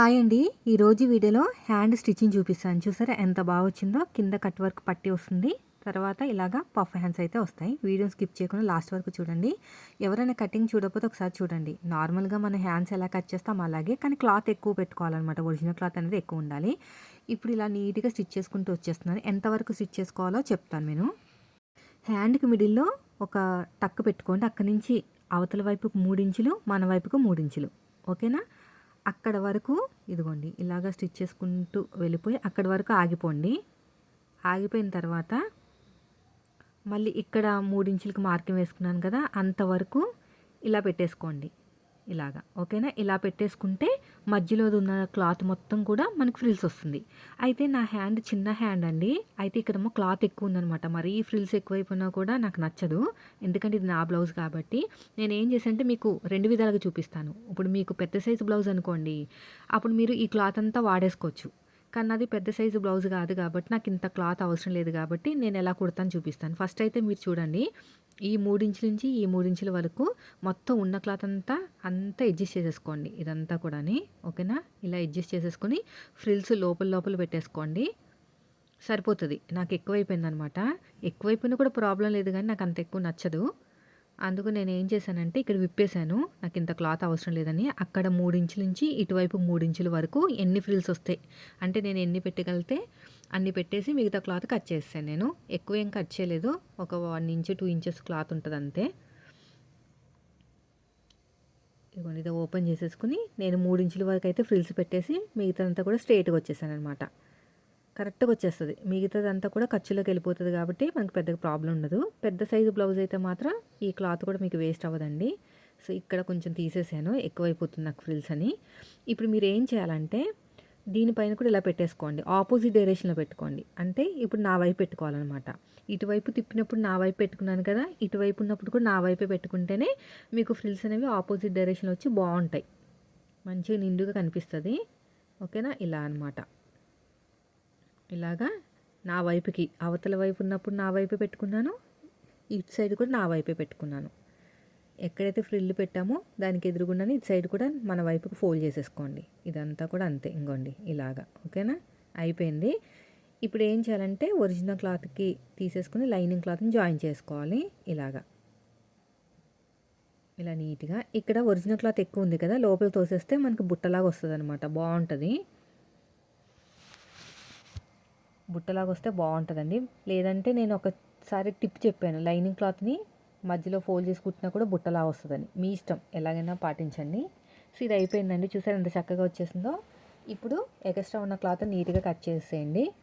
Hi అండి. ఈరోజు వీడియోలో హ్యాండ్ స్టిచ్చింగ్ చూపిస్తాను. చూసారా ఎంత బాగా వచ్చిందో? కింద కట్ వర్క్ పట్టి వస్తుంది. తర్వాత ఇలాగా పఫ్ హ్యాండ్స్ అయితే వస్తాయి. వీడియో స్కిప్ చేయకుండా లాస్ట్ వరకు చూడండి. ఎవరైనా కటింగ్ చూడకపోతే ఒకసారి చూడండి. నార్మల్గా మన హ్యాండ్స్ ఎలా కట్ చేస్తాం అలాగే కానీ క్లాత్ ఎక్కువ పెట్టుకోవాలన్నమాట. ఒరిజినల్ క్లాత్ అనేది ఎక్కువ ఉండాలి. ఇప్పుడు ఇలా నీట్గా స్టిచ్ చేసుకుంటూ వచ్చేస్తున్నాను. ఎంతవరకు స్టిచ్ చేసుకోవాలో చెప్తాను నేను. హ్యాండ్కి మిడిల్లో ఒక టక్ పెట్టుకోండి. అక్కడి నుంచి అవతల వైపుకు మూడించులు మన వైపుకు మూడించులు ఓకేనా? అక్కడ వరకు ఇదిగోండి ఇలాగ స్టిచ్ చేసుకుంటూ వెళ్ళిపోయి అక్కడ వరకు ఆగిపోండి. ఆగిపోయిన తర్వాత మళ్ళీ ఇక్కడ మూడించులకి మార్కింగ్ వేసుకున్నాను కదా అంతవరకు ఇలా పెట్టేసుకోండి. ఇలాగా ఓకేనా? ఇలా పెట్టేసుకుంటే మధ్యలో ఉన్న క్లాత్ మొత్తం కూడా మనకు ఫ్రిల్స్ వస్తుంది. అయితే నా హ్యాండ్ చిన్న హ్యాండ్ అండి. అయితే ఇక్కడేమో క్లాత్ ఎక్కువ ఉందనమాట మరీ ఫ్రిల్స్ ఎక్కువైపోయినా కూడా నాకు నచ్చదు. ఎందుకంటే ఇది నా బ్లౌజ్ కాబట్టి నేను ఏం చేశానంటే మీకు రెండు విధాలుగా చూపిస్తాను. ఇప్పుడు మీకు పెద్ద సైజు బ్లౌజ్ అనుకోండి. అప్పుడు మీరు ఈ క్లాత్ అంతా వాడేసుకోవచ్చు. కానీ అది పెద్ద సైజు బ్లౌజ్ కాదు కాబట్టి నాకు ఇంత క్లాత్ అవసరం లేదు కాబట్టి నేను ఎలా కుడతాను చూపిస్తాను. ఫస్ట్ అయితే మీరు చూడండి. ఈ మూడించుల నుంచి ఈ మూడించుల వరకు మొత్తం ఉన్న క్లాత్ అంతా అంతా అడ్జస్ట్ చేసేసుకోండి. ఇదంతా కూడా ఓకేనా? ఇలా అడ్జస్ట్ చేసేసుకొని ఫ్రిల్స్ లోపల లోపల పెట్టేసుకోండి. సరిపోతుంది. నాకు ఎక్కువైపోయింది అనమాట ఎక్కువైపోయినా కూడా ప్రాబ్లం లేదు కానీ నాకు అంత ఎక్కువ నచ్చదు. అందుకు నేను ఏం చేశానంటే ఇక్కడ విప్పేశాను. నాకు ఇంత క్లాత్ అవసరం లేదని అక్కడ మూడించుల నుంచి ఇటువైపు మూడించుల వరకు ఎన్ని ఫ్రిల్స్ వస్తాయి? అంటే నేను ఎన్ని పెట్టగలితే అన్ని పెట్టేసి మిగతా క్లాత్ కట్ చేస్తాను నేను. ఎక్కువ ఏం కట్ చేయలేదు. ఒక one inch two inches cloth ఉంటుంది అంతే. ఇదిగోండి ఇది ఓపెన్ చేసేసుకుని నేను మూడు ఇంచుల వరకు అయితే ఫ్రిల్స్ పెట్టేసి మిగతాదంతా కూడా స్ట్రైట్గా వచ్చేసాను అనమాట కరెక్ట్గా వచ్చేస్తుంది. మిగతాదంతా కూడా ఖర్చులోకి వెళ్ళిపోతుంది కాబట్టి మనకు పెద్దగా ప్రాబ్లం ఉండదు. పెద్ద సైజు బ్లౌజ్ అయితే మాత్రం ఈ క్లాత్ కూడా మీకు వేస్ట్ అవ్వదండి. సో ఇక్కడ కొంచెం తీసేసాను. ఎక్కువైపోతుంది నాకు ఫ్రిల్స్ అని. ఇప్పుడు మీరు ఏం చేయాలంటే దీనిపైన కూడా ఇలా పెట్టేసుకోండి. ఆపోజిట్ డైరెక్షన్లో పెట్టుకోండి. అంటే ఇప్పుడు నా వైపు పెట్టుకోవాలన్నమాట. ఇటువైపు తిప్పినప్పుడు నా వైపు పెట్టుకున్నాను కదా ఇటువైపు ఉన్నప్పుడు కూడా నా వైపే పెట్టుకుంటేనే మీకు ఫ్రిల్స్ అనేవి ఆపోజిట్ డైరెక్షన్లో వచ్చి బాగుంటాయి. మంచిగా నిండుగా కనిపిస్తుంది. ఓకేనా? ఇలా అనమాట ఇలాగా నా వైపుకి అవతల వైపు ఉన్నప్పుడు నా వైపే పెట్టుకున్నాను ఇటు సైడ్ కూడా నా వైపే పెట్టుకున్నాను. ఎక్కడైతే ఫ్రిల్ పెట్టామో దానికి ఎదురుగుండానే ఇటు సైడ్ కూడా మన వైపుకి ఫోల్డ్ చేసేసుకోండి. ఇదంతా కూడా అంతే ఇంకోండి ఇలాగా. ఓకేనా? అయిపోయింది. ఇప్పుడు ఏం చేయాలంటే ఒరిజినల్ క్లాత్కి తీసేసుకుని లైనింగ్ క్లాత్ని జాయిన్ చేసుకోవాలి. ఇలాగా. ఇలా నీట్గా. ఇక్కడ ఒరిజినల్ క్లాత్ ఎక్కువ ఉంది కదా లోపల తోసేస్తే మనకు బుట్టలాగా వస్తుంది అనమాట బాగుంటుంది బుట్టలాగా వస్తే బాగుంటుందండి లేదంటే నేను ఒకసారి టిప్ చెప్పాను. లైనింగ్ క్లాత్ని మధ్యలో ఫోల్డ్ చేసి కుట్టినా కూడా బుట్టలా వస్తుందని. మీ ఇష్టం. ఎలాగైనా పాటించండి. సో ఇది అయిపోయిందండి. చూసారు ఎంత చక్కగా వచ్చేసిందో? ఇప్పుడు ఎక్స్ట్రా ఉన్న క్లాత్ నీట్గా కట్ చేసేయండి.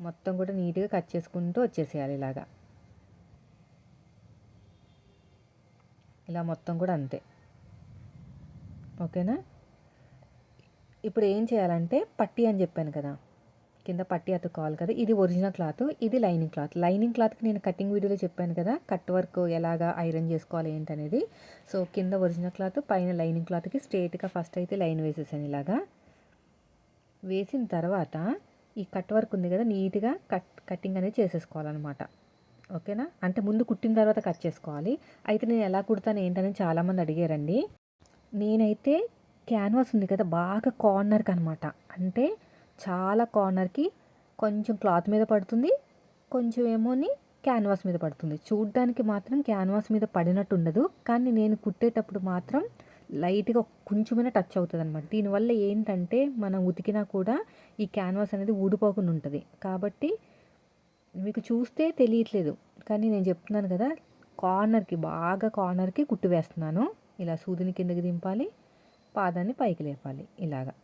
మొత్తం కూడా నీట్గా కట్ చేసుకుంటూ వచ్చేసేయాలి ఇలాగా. ఇలా మొత్తం కూడా అంతే. ఓకేనా? ఇప్పుడు ఏం చేయాలంటే పట్టి అని చెప్పాను కదా. కింద పట్టి అతుక్కోవాలి కదా. ఇది ఒరిజినల్ క్లాత్ ఇది లైనింగ్ క్లాత్. లైనింగ్ క్లాత్కి నేను కటింగ్ వీడియోలో చెప్పాను కదా కట్ వర్క్ ఎలాగా ఐరన్ చేసుకోవాలి ఏంటనేది. సో కింద ఒరిజినల్ క్లాత్ పైన లైనింగ్ క్లాత్కి స్ట్రేట్గా ఫస్ట్ అయితే లైన్ వేసేసాను ఇలాగా. వేసిన తర్వాత ఈ కట్ వర్క్ ఉంది కదా నీట్గా కట్ కటింగ్ అనేది చేసేసుకోవాలన్నమాట. ఓకేనా? అంటే ముందు కుట్టిన తర్వాత కట్ చేసుకోవాలి. అయితే నేను ఎలా కుడతాను ఏంటని చాలామంది అడిగారండి. నేనైతే క్యాన్వాస్ ఉంది కదా బాగా కార్నర్కి అనమాట అంటే చాలా కార్నర్కి కొంచెం క్లాత్ మీద పడుతుంది కొంచెం ఏమోని క్యాన్వాస్ మీద పడుతుంది. చూడ్డానికి మాత్రం క్యాన్వాస్ మీద పడినట్టు ఉండదు కానీ నేను కుట్టేటప్పుడు మాత్రం లైట్గా కొంచెమైనా టచ్ అవుతుంది అనమాట దీనివల్ల ఏంటంటే మనం ఉతికినా కూడా ఈ క్యాన్వాస్ అనేది ఊడిపోకుండా ఉంటుంది. కాబట్టి మీకు చూస్తే తెలియట్లేదు కానీ నేను చెప్తున్నాను కదా కార్నర్కి బాగా కార్నర్కి కుట్టు వేస్తున్నాను. ఇలా సూదిని కిందకి దింపాలి పాదాన్ని పైకి లేపాలి ఇలాగా.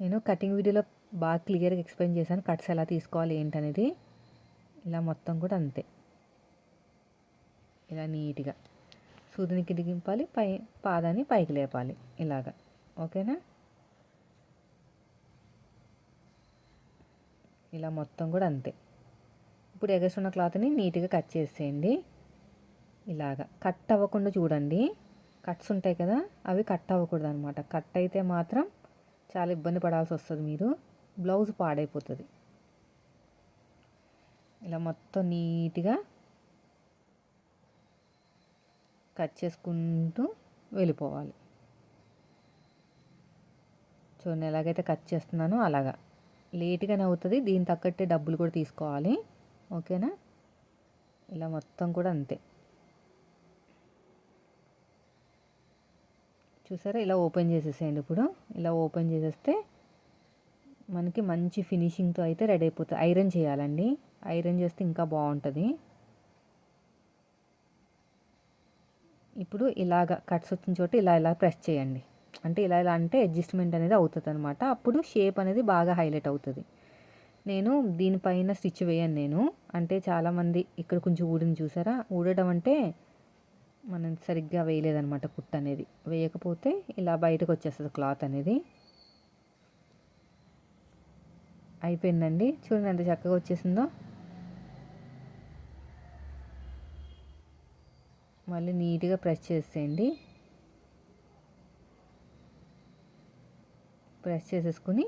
నేను కటింగ్ వీడియోలో బాగా క్లియర్గా ఎక్స్ప్లెయిన్ చేశాను కట్స్ ఎలా తీసుకోవాలి ఏంటనేది. ఇలా మొత్తం కూడా అంతే. ఇలా నీట్గా సూదిని దిగింపాలి పై పాదాన్ని పైకి లేపాలి ఇలాగా. ఓకేనా? ఇలా మొత్తం కూడా అంతే. ఇప్పుడు ఎగసున్న క్లాత్ని నీట్గా కట్ చేసేయండి. ఇలాగా. కట్ అవ్వకుండా చూడండి. కట్స్ ఉంటాయి కదా అవి కట్ అవ్వకూడదు అనమాట కట్ అయితే మాత్రం చాలా ఇబ్బంది పడాల్సి వస్తుంది మీరు. బ్లౌజ్ పాడైపోతుంది. ఇలా మొత్తం నీట్గా కట్ చేసుకుంటూ వెళ్ళిపోవాలి. చూడండి ఎలాగైతే కట్ చేస్తున్నానో అలాగా. లేట్గానే అవుతుంది దీని తగ్గట్టే డబ్బులు కూడా తీసుకోవాలి. ఓకేనా? ఇలా మొత్తం కూడా అంతే. చూసారా? ఇలా ఓపెన్ చేసేసేయండి ఇప్పుడు. ఇలా ఓపెన్ చేసేస్తే మనకి మంచి ఫినిషింగ్తో అయితే రెడీ అయిపోతుంది ఐరన్ చేయాలండి. ఐరన్ చేస్తే ఇంకా బాగుంటుంది. ఇప్పుడు ఇలాగ కట్స్ వచ్చిన చోట ఇలా ఇలా ప్రెస్ చేయండి. అంటే ఇలా ఇలా అంటే అడ్జస్ట్మెంట్ అనేది అవుతుంది అనమాట అప్పుడు షేప్ అనేది బాగా హైలైట్ అవుతుంది. నేను దీనిపైన స్టిచ్ వేయను నేను. అంటే చాలామంది ఇక్కడ కొంచెం ఊడిని చూసారా? ఊడడం అంటే మనం సరిగ్గా వేయలేదనమాట కుట్ అనేది వేయకపోతే ఇలా బయటకు వచ్చేస్తుంది క్లాత్ అనేది. అయిపోయిందండి. చూడండి ఎంత చక్కగా వచ్చేసిందో. మళ్ళీ నీట్గా ప్రెస్ చేసేయండి. ప్రెస్ చేసేసుకుని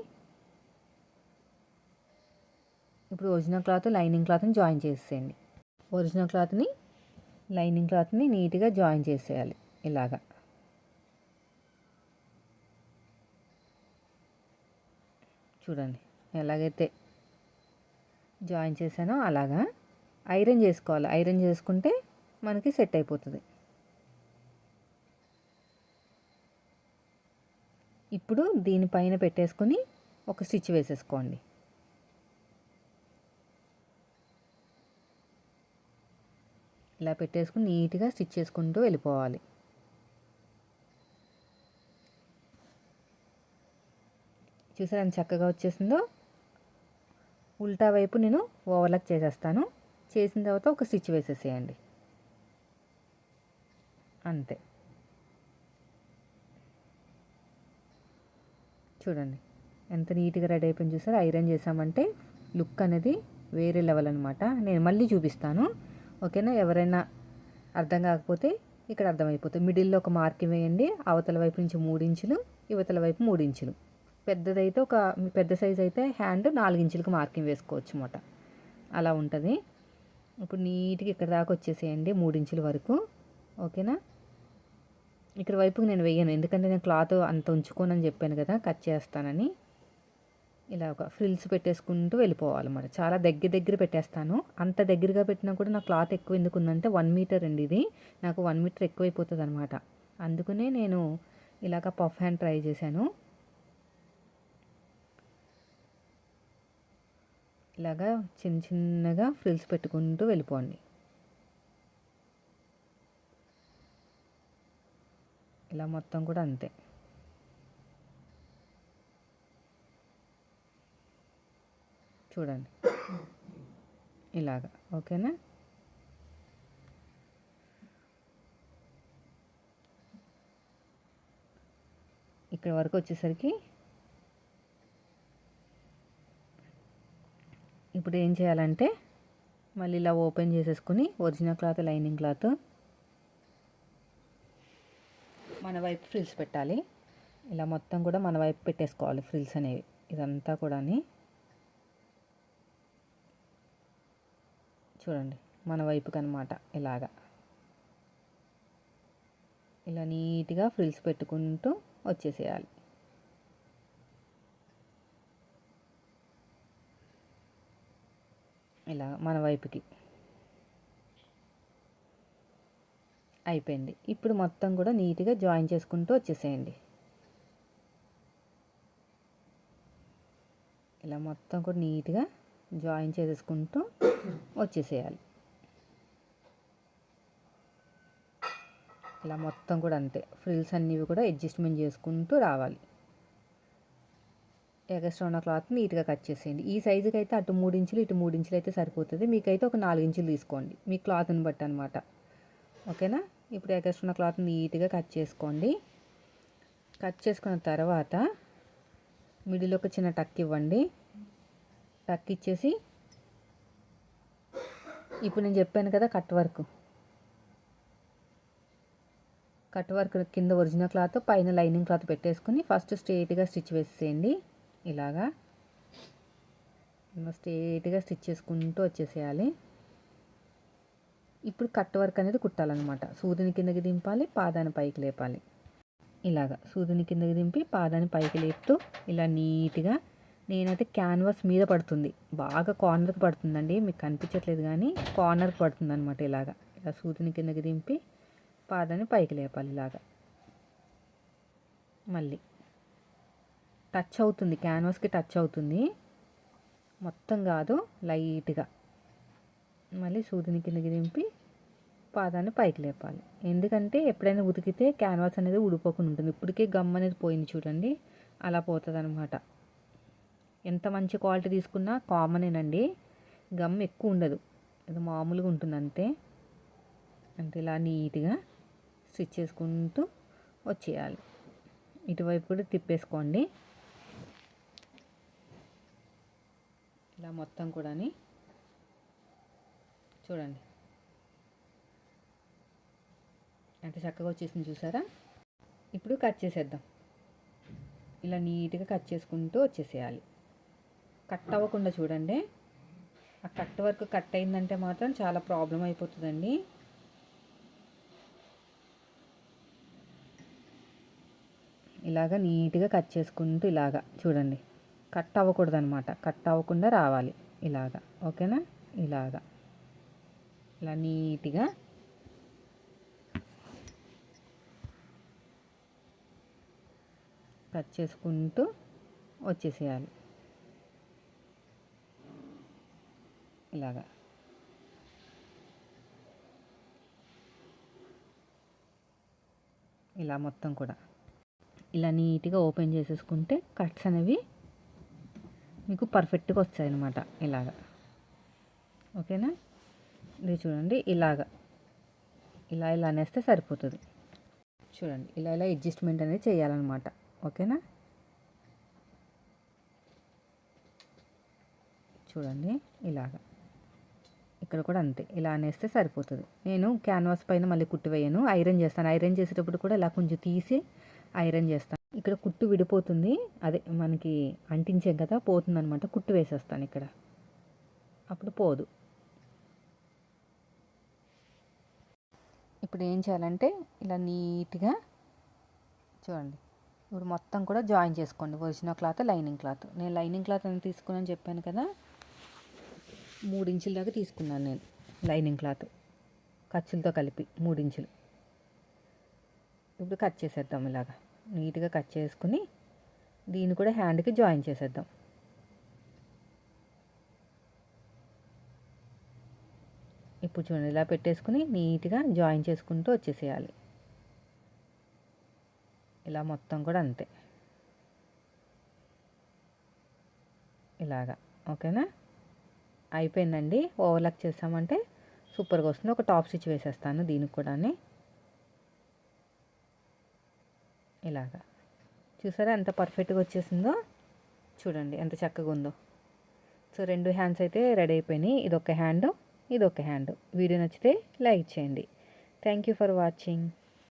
ఇప్పుడు ఒరిజినల్ క్లాత్ లైనింగ్ క్లాత్ని జాయిన్ చేసేయండి. ఒరిజినల్ క్లాత్ని లైనింగ్ క్లాత్ని నీట్గా జాయిన్ చేసేయాలి ఇలాగా. చూడండి ఎలాగైతే జాయిన్ చేశానో అలాగా ఐరన్ చేసుకోవాలి. ఐరన్ చేసుకుంటే మనకి సెట్ అయిపోతుంది. ఇప్పుడు దీనిపైన పెట్టేసుకొని ఒక స్టిచ్ వేసేసుకోండి. ఇలా పెట్టేసుకుని నీట్గా స్టిచ్ చేసుకుంటూ వెళ్ళిపోవాలి. చూసారా ఎంత చక్కగా వచ్చేసిందో? ఉల్టా వైపు నేను ఓవర్లాక్ చేసేస్తాను. చేసిన తర్వాత ఒక స్టిచ్ వేసేసేయండి. అంతే. చూడండి ఎంత నీట్గా రెడీ అయిపోయింది చూసారు? ఐరన్ చేసామంటే లుక్ అనేది వేరే లెవెల్ అనమాట నేను మళ్ళీ చూపిస్తాను. ఓకేనా? ఎవరైనా అర్థం కాకపోతే ఇక్కడ అర్థమైపోతుంది. మిడిల్లో ఒక మార్కింగ్ వేయండి అవతల వైపు నుంచి మూడు ఇంచులు యువతల వైపు మూడించులు పెద్దదైతే ఒక పెద్ద సైజ్ అయితే హ్యాండ్ నాలుగించులకు మార్కింగ్ వేసుకోవచ్చు అనమాట అలా ఉంటుంది. ఇప్పుడు నీట్గా ఇక్కడ దాకా వచ్చేసేయండి మూడు ఇంచుల వరకు. ఓకేనా? ఇక్కడ వైపుకి నేను వేయను ఎందుకంటే నేను క్లాత్ అంత ఉంచుకోనని చెప్పాను కదా కట్ చేస్తానని. ఇలా ఒక ఫ్రిల్స్ పెట్టేసుకుంటూ వెళ్ళిపోవాలన్నమాట చాలా దగ్గర దగ్గర పెట్టేస్తాను. అంత దగ్గరగా పెట్టినా కూడా నా క్లాత్ ఎక్కువ ఎందుకు ఉందంటే వన్ మీటర్ అండి ఇది. నాకు వన్ మీటర్ ఎక్కువైపోతుంది అనమాట అందుకనే నేను ఇలాగ పఫ్ హ్యాండ్ ట్రై చేశాను. ఇలాగా చిన్న చిన్నగా ఫ్రిల్స్ పెట్టుకుంటూ వెళ్ళిపోండి. ఇలా మొత్తం కూడా అంతే. చూడండి. ఇలాగా ఓకేనా? ఇక్కడ వరకు వచ్చేసరికి ఇప్పుడు ఏం చేయాలంటే మళ్ళీ ఇలా ఓపెన్ చేసేసుకుని ఒరిజినల్ క్లాత్ లైనింగ్ క్లాత్ మన వైపు ఫ్రిల్స్ పెట్టాలి. ఇలా మొత్తం కూడా మన వైపు పెట్టేసుకోవాలి ఫ్రిల్స్ అనేవి. ఇదంతా కూడా చూడండి మన వైపుకి అనమాట ఇలాగా. ఇలా నీట్గా ఫ్రిల్స్ పెట్టుకుంటూ వచ్చేసేయాలి. ఇలా మన వైపుకి. అయిపోయింది. ఇప్పుడు మొత్తం కూడా నీట్గా జాయిన్ చేసుకుంటూ వచ్చేసేయండి. ఇలా మొత్తం కూడా నీట్గా జాయిన్ చేసేసుకుంటూ వచ్చేసేయాలి. ఇలా మొత్తం కూడా అంతే. ఫ్రిల్స్ అన్నీ కూడా అడ్జస్ట్మెంట్ చేసుకుంటూ రావాలి. ఎగస్ట్రా ఉన్న క్లాత్ నీట్గా కట్ చేసేయండి. ఈ సైజుకి అయితే అటు మూడు ఇంచులు ఇటు మూడు ఇంచులు అయితే సరిపోతుంది. మీకైతే ఒక నాలుగు ఇంచులు తీసుకోండి. మీ క్లాత్ని బట్టి అనమాట ఓకేనా? ఇప్పుడు ఎగస్ట్రా ఉన్న క్లాత్ నీట్గా కట్ చేసుకోండి. కట్ చేసుకున్న తర్వాత మిడిల్ ఒక చిన్న టక్ ఇవ్వండి. టక్ ఇచ్చేసి ఇప్పుడు నేను చెప్పాను కదా కట్ వర్క్. కట్ వర్క్ కింద ఒరిజినల్ క్లాత్ పైన లైనింగ్ క్లాత్ పెట్టేసుకుని ఫస్ట్ స్ట్రేట్గా స్టిచ్ వేసేయండి. ఇలాగా స్ట్రేట్గా స్టిచ్ చేసుకుంటూ వచ్చేసేయాలి. ఇప్పుడు కట్ వర్క్ అనేది కుట్టాలన్నమాట. సూదిని కిందకి దింపాలి పాదాన్ని పైకి లేపాలి. ఇలాగ సూదిని కిందకి దింపి పాదాన్ని పైకి లేపుతూ ఇలా నీట్గా నేనైతే క్యాన్వాస్ మీద పడుతుంది. బాగా కార్నర్కి పడుతుందండి. మీకు కనిపించట్లేదు కానీ కార్నర్కి పడుతుంది అనమాట ఇలాగా. ఇలా సూదిని కిందకి దింపి పాదాన్ని పైకి లేపాలి ఇలాగా. మళ్ళీ టచ్ అవుతుంది. క్యాన్వాస్కి టచ్ అవుతుంది. మొత్తం కాదు లైట్గా. మళ్ళీ సూదిని కిందకి దింపి పాదాన్ని పైకి లేపాలి. ఎందుకంటే ఎప్పుడైనా ఉతికితే క్యాన్వాస్ అనేది ఊడిపోకుండా ఉంటుంది. ఇప్పటికే గమ్ అనేది పోయింది చూడండి. అలా పోతుంది అనమాట ఎంత మంచి క్వాలిటీ తీసుకున్నా కామనేనండి. గమ్ ఎక్కువ ఉండదు. అది మామూలుగా ఉంటుంది అంతే అంతే ఇలా నీట్గా స్టిచ్ చేసుకుంటూ వచ్చేయాలి. ఇటువైపు కూడా తిప్పేసుకోండి. ఇలా మొత్తం కూడా చూడండి. ఎంత చక్కగా వచ్చేసింది చూసారా? ఇప్పుడు కట్ చేసేద్దాం. ఇలా నీట్గా కట్ చేసుకుంటూ వచ్చేసేయాలి. కట్ అవ్వకుండా చూడండి. ఆ కట్ వరకు కట్ అయిందంటే మాత్రం చాలా ప్రాబ్లం అయిపోతుందండి. ఇలాగ నీట్గా కట్ చేసుకుంటూ ఇలాగా చూడండి. కట్ అవ్వకూడదు అనమాట కట్ అవ్వకుండా రావాలి. ఇలాగా. ఓకేనా? ఇలాగా. ఇలా నీట్గా. కట్ చేసుకుంటూ వచ్చేసేయాలి. ఇలాగా. ఇలా మొత్తం కూడా. ఇలా నీట్గా ఓపెన్ చేసేసుకుంటే కట్స్ అనేవి మీకు పర్ఫెక్ట్గా వచ్చాయి అన్నమాట ఇలాగ. ఓకేనా? ఇది చూడండి ఇలాగా. ఇలా ఇలా అనేస్తే సరిపోతుంది. చూడండి ఇలా ఇలా అడ్జస్ట్మెంట్ అనేది చేయాలన్నమాట. ఓకేనా? చూడండి ఇలాగా. ఇక్కడ కూడా అంతే. ఇలా అనేస్తే సరిపోతుంది. నేను క్యాన్వాస్ పైన మళ్ళీ కుట్టు వేయను. ఐరన్ చేస్తాను. ఐరన్ చేసేటప్పుడు కూడా ఇలా కొంచెం తీసి ఐరన్ చేస్తాను. ఇక్కడ కుట్టు విడిపోతుంది. అదే మనకి అంటించాం కదా పోతుంది అనమాట కుట్టు వేసేస్తాను ఇక్కడ. అప్పుడు పోదు. ఇప్పుడు ఏం చేయాలంటే ఇలా నీట్గా చూడండి. ఇప్పుడు మొత్తం కూడా జాయిన్ చేసుకోండి. Original cloth lining cloth. నేను లైనింగ్ క్లాత్ అని తీసుకున్నాను చెప్పాను కదా. ఇంచుల దాకా తీసుకున్నాను నేను లైనింగ్ క్లాత్. ఖర్చులతో కలిపి మూడు ఇంచులు ఇప్పుడు కట్ చేసేద్దాం ఇలాగా. నీట్గా కట్ చేసుకుని దీన్ని కూడా హ్యాండ్కి జాయిన్ చేసేద్దాం. ఇప్పుడు చూడండి ఇలా పెట్టేసుకుని నీట్గా జాయిన్ చేసుకుంటూ వచ్చేసేయాలి. ఇలా మొత్తం కూడా అంతే. ఇలాగా ఓకేనా? అయిపోయిందండి. ఓవర్లాక్ చేసామంటే సూపర్గా వస్తుంది. ఒక టాప్ స్టిచ్ వేసేస్తాను దీనికి కూడా ఇలాగా. చూసారా ఎంత పర్ఫెక్ట్గా వచ్చేసిందో? చూడండి ఎంత చక్కగా ఉందో. సో రెండు హ్యాండ్స్ అయితే రెడీ అయిపోయినాయి. ఇది ఒక హ్యాండ్ ఇదొక హ్యాండ్. వీడియో నచ్చితే లైక్ చేయండి. Thank you for watching.